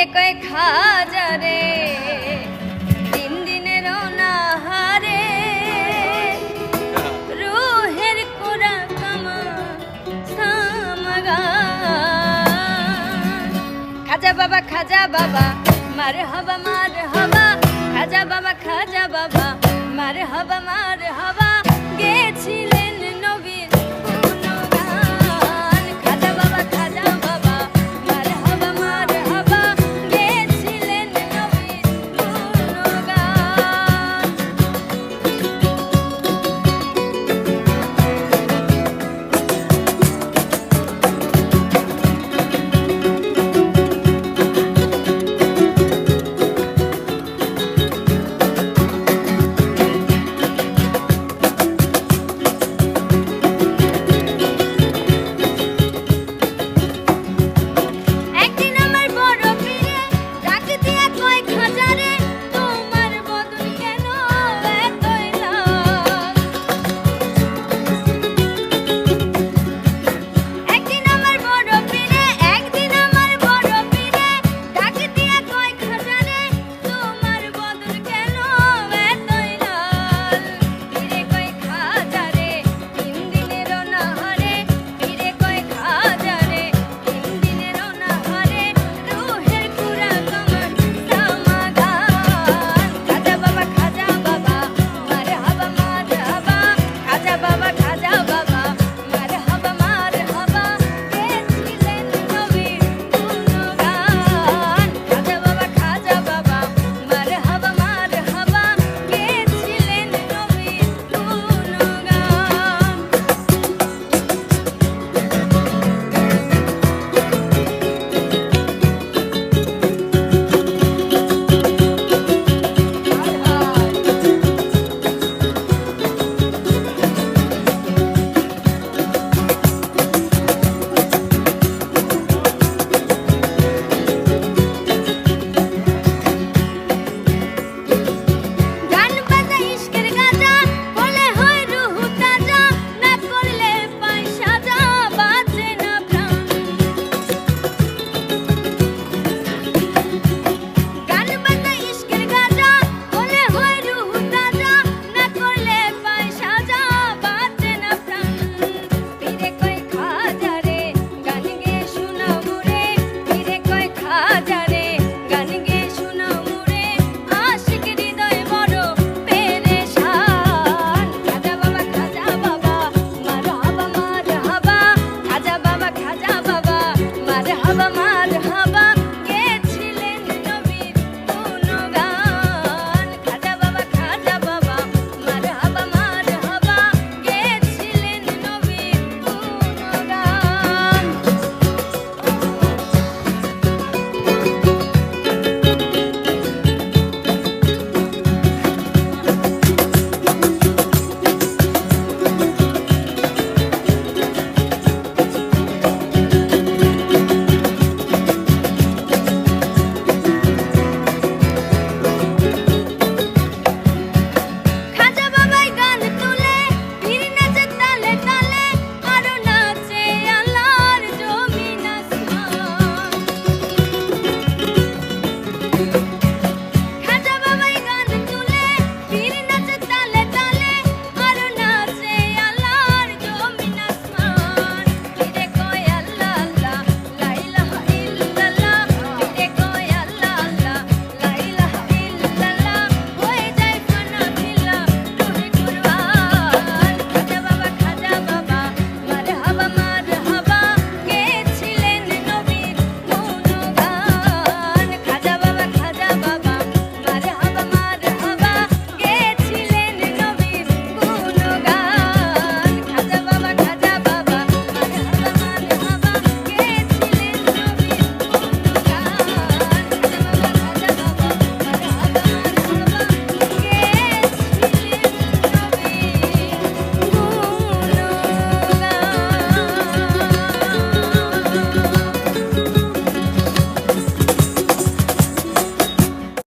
খাজারে দিন দিনের হারে রুহের কোরা কামা সামগা খাজা বাবা খাজা বাবা মার হবা মার হবা খাজা বাবা খাজা বাবা মার হবা মার হবা গেছিলে